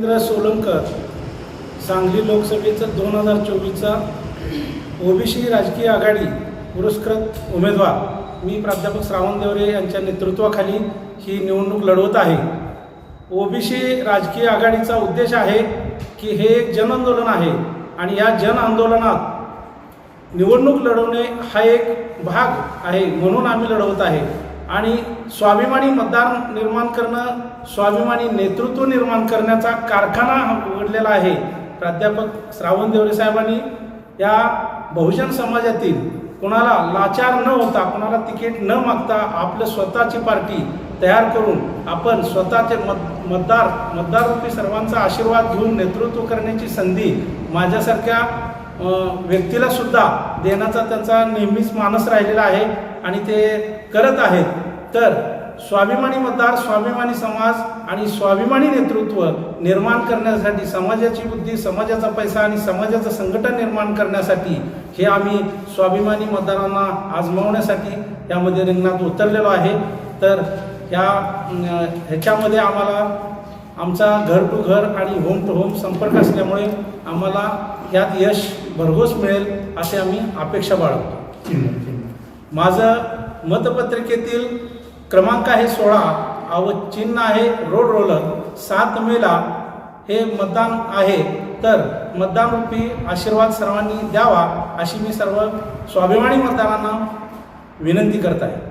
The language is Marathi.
सोलंकर सांगली लोकसभेचं दोन हजार चोवीसचा ओबीसी राजकीय आघाडी पुरस्कृत उमेदवार. मी प्राध्यापक श्रावण देवरे यांच्या नेतृत्वाखाली ही निवडणूक लढवत आहे. ओबीसी राजकीय आघाडीचा उद्देश आहे की हे एक जनआंदोलन आहे आणि या जन आंदोलनात निवडणूक लढवणे हा एक भाग आहे म्हणून आम्ही लढवत आहे. आणि स्वाभिमानी मतदार निर्माण करणं स्वाभिमानी नेतृत्व निर्माण करण्याचा कारखाना उघडलेला आहे. प्राध्यापक श्रावण देवरे साहेबांनी या बहुजन समाजातील कोणाला लाचार न होता कोणाला तिकीट न मागता आपलं स्वतःची पार्टी तयार करून आपण स्वतःचे मत मतदार मतदाररूपी सर्वांचा आशीर्वाद घेऊन नेतृत्व करण्याची संधी माझ्यासारख्या व्यक्तीला सुद्धा देण्याचा त्यांचा नेहमीच मानस राहिलेला आहे आणि ते करत आहेत. तर स्वाभिमानी मतदार स्वाभिमानी समाज आणि स्वाभिमानी नेतृत्व निर्माण करण्यासाठी समाजाची बुद्धी समाजाचा पैसा आणि समाजाचं संघटन निर्माण करण्यासाठी हे आम्ही स्वाभिमानी मतदारांना आजमावण्यासाठी यामध्ये रिंगणात उतरलेलो आहे. तर ह्या ह्याच्यामध्ये आम्हाला आमचा घर टू घर आणि होम टू होम संपर्क असल्यामुळे आम्हाला यात यश भरघोस मिळेल असे आम्ही अपेक्षा बाळगतो. माझं मतपत्रिकेतील क्रमांक आहे सोळा अव चिन्ह आहे रोड रोलर सात मेला हे मतदान आहे. तर मतदान रूपी आशीर्वाद सर्वांनी द्यावा अशी मी सर्व स्वाभिमानी मतदारांना विनंती करत आहे.